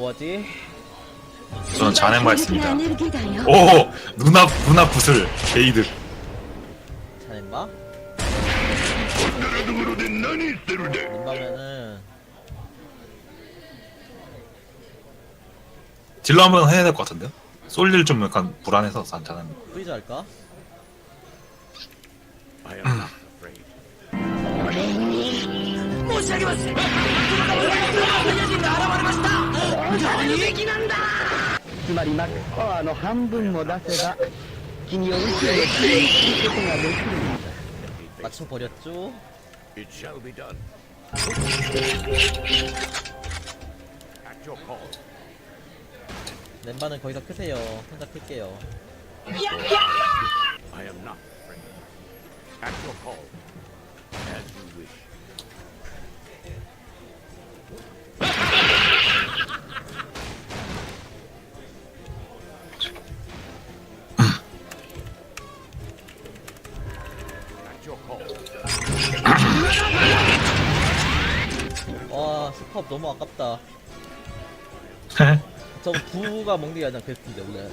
뭐하지? 저는 잔해마 했습니다. 오 누나 누나 구슬 게이드. 잔인마? 뭔가면은 딜러 한 번 해야 될 것 같은데? 솔릴 좀 약간 불안해서 잔잔한. 프리즈 할까? つまりマックパワーの半分も出せば君を宇宙へ連れにすることができるんだ 맞춰 버렸죠? It shall be done. At your call. 랜바는 거기서 크세요. 혼자 클게요. I am not afraid. At your call. As you wish. 컵 너무 아깝다. 저거 부가 먹는 게 가장 베스트인데 원래.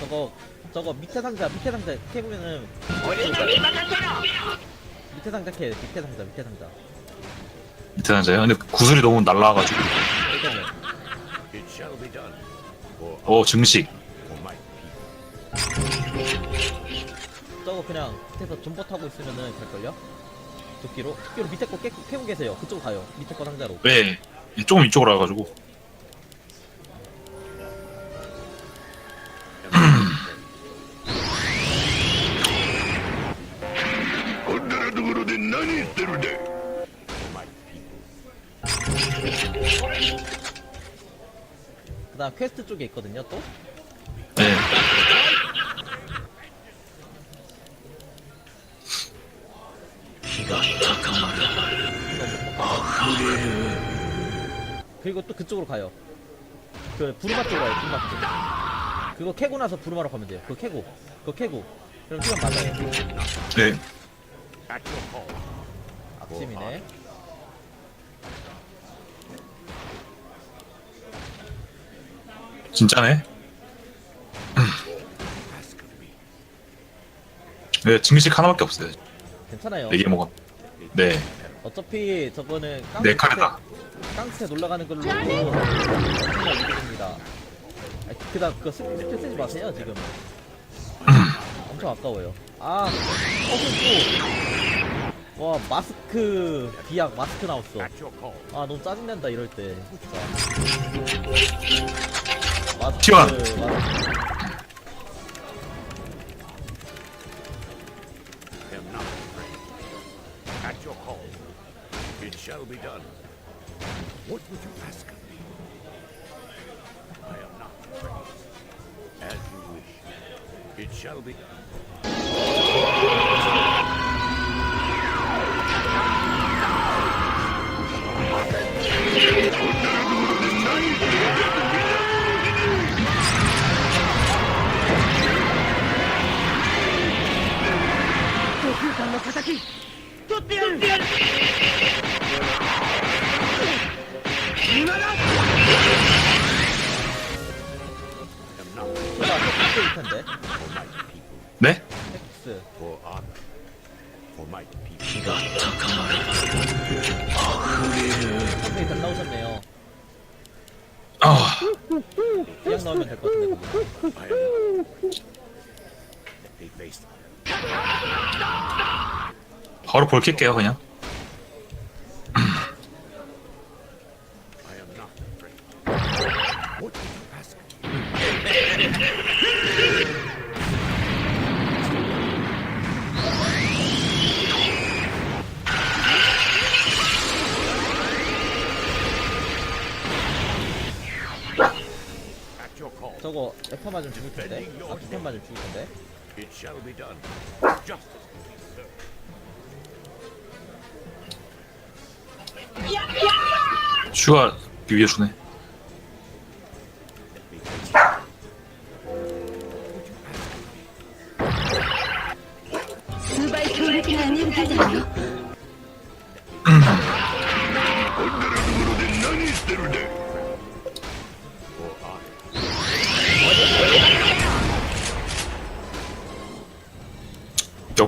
저거 저거 밑에 상자 밑에 상자 캐 보면은 밑에 상자 캐 밑에 상자 밑에 상자 밑에 앉아요. 근데 구슬이 너무 날라와가지고. 일단은 오 증식. 저거 그냥 밑에서 존버 타고 있으면은 될걸요? 도끼로? 도끼로 밑에 거 깨, 캐고 계세요. 그쪽 가요. 밑에 거 상자로. 왜 조금 이쪽으로 와가지고. 그 다음 퀘스트 쪽에 있거든요 또 그리고 또 그쪽으로 가요. 그 부르마 쪽으로 가요. 부르마 쪽. 그거 캐고 나서 부르마로 가면 돼요. 그거 캐고, 그거 캐고. 그럼 시간 맞아요. 네. 악심이네. 진짜네. Ask of me. 네 증식 하나밖에 없어요. 괜찮아요. 네개 먹었. 네. 어차피 저거는 깡스 네 칼이다. 깡스에 놀러가는 걸로 엄청나 이득입니다. 아니, 그다음 그거 스- 스킬 쓰지 마세요 지금. 엄청 아까워요. 아, 어그 또. 와 마스크 비약 마스크 나왔어. 아 너무 짜증난다 이럴 때 진짜 마스크, 티원. 마스크. At your call. It shall be done. What would you ask of me? I am not afraid. As you wish. It shall be done. 네? people. 선생님 잘 나오셨네요 아 그냥 나오면 될 것 같은데 바로 볼 킬게요 그냥. 저거 F 맞으면 죽을 텐데 아 F 맞으면 죽을 텐데 It shall be done. Justice. 슈가 would you ask of me?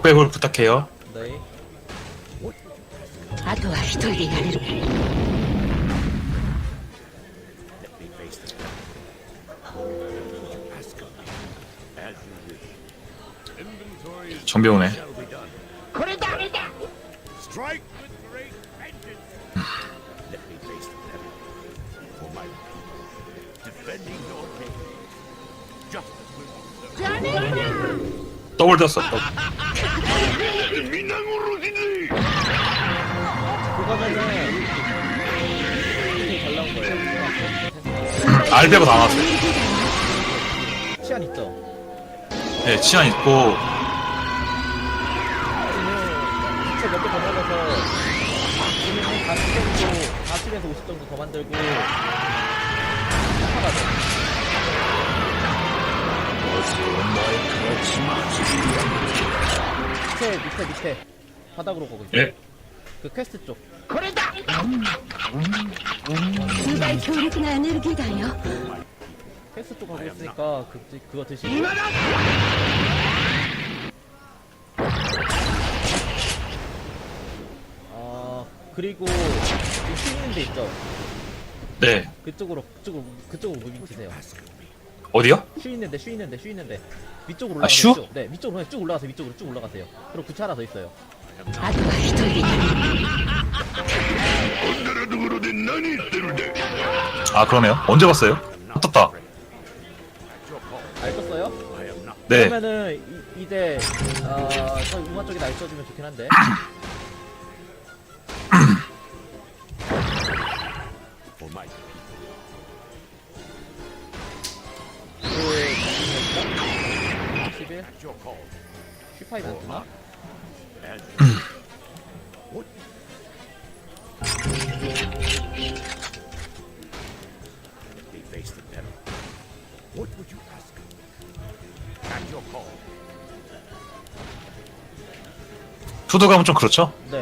역배울 부탁해요. 네. あとは一人でやれる Let me face the devil. Ask of me as you wish. Inventory is 정비 오네. shall be done. これダメだ Strike with great vengeance. Let me face the devil for my people, defending your king. Justice will be served. 더블 떴어. 더블. 그거면은 굉장히 잘 나온 거예요. 알베가 다 나왔어요. 치안 있죠? 네, 치안 있고 지금 기체 몇개 더 넣어서 지금 한 40 정도, 40에서 50 정도 더 만들고 하나죠. 밑에 밑에 밑에 바닥으로 가고 있어요. 예. 그 퀘스트 쪽. これだ数倍強力なエネルギーだよ 퀘스트 쪽 가고 있으니까 그, 그거 드시고. 아 그리고 지금 쉬 있는 데 있죠? 네. 그쪽으로 그쪽으로 그쪽으로 무빙 치세요. 어디요? 쉬 있는데 쉬 있는데 쉬 있는데 위쪽으로 아, 올라가세요. 쉬어? 위쪽. 네 위쪽으로 그냥 쭉 올라가세요. 위쪽으로 쭉 올라가세요. 그리고 구차 하나 더 있어요. あとは一人でやれる 아 그러네요. 언제 봤어요? 떴다. At your call, 알 떴어요? I am not. 네. 그러면은 이, 이제 어, 저 우마 쪽에 날 써주면 좋긴 한데. me? At your call. 푸드 가면 좀 그렇죠? 네.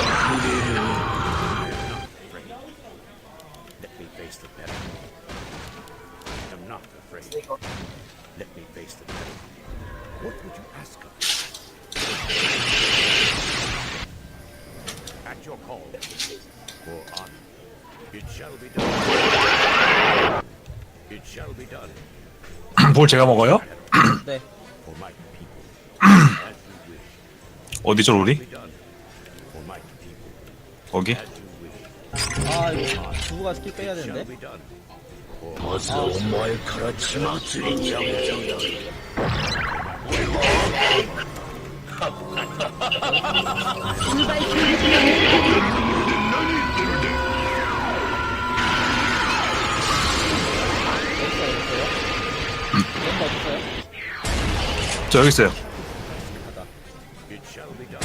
뭘 제가 먹어요? 네. 어디죠 우리? 거기? 아 부부가 스킬 빼야 되는데. 어서 오모의 그렇지 마술인 영정 멤버 어딨어요? 저 여기 있어요. 가자. It shall be done.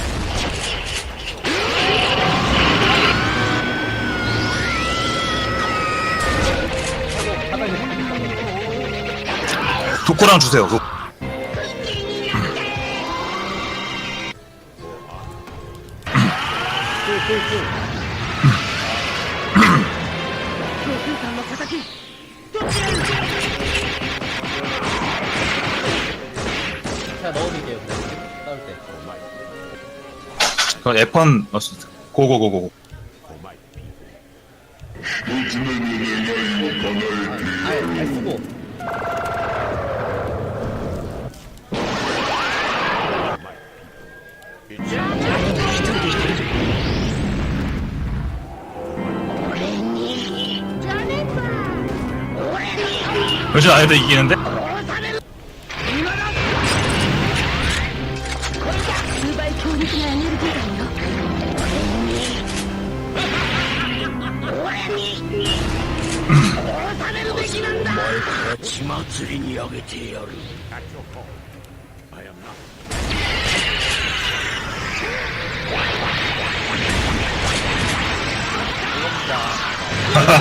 바닥에 독고랑 주세요. 독. 꿀꿀꿀. 教空間の敵ど 제가 넣어드릴게요. 그냥. 싸울 때. 그럼 F1 넣었습니다. 고고고고. 아예 잘 쓰고. 요즘 아이들 이기는데? 血祭りにあげてやる。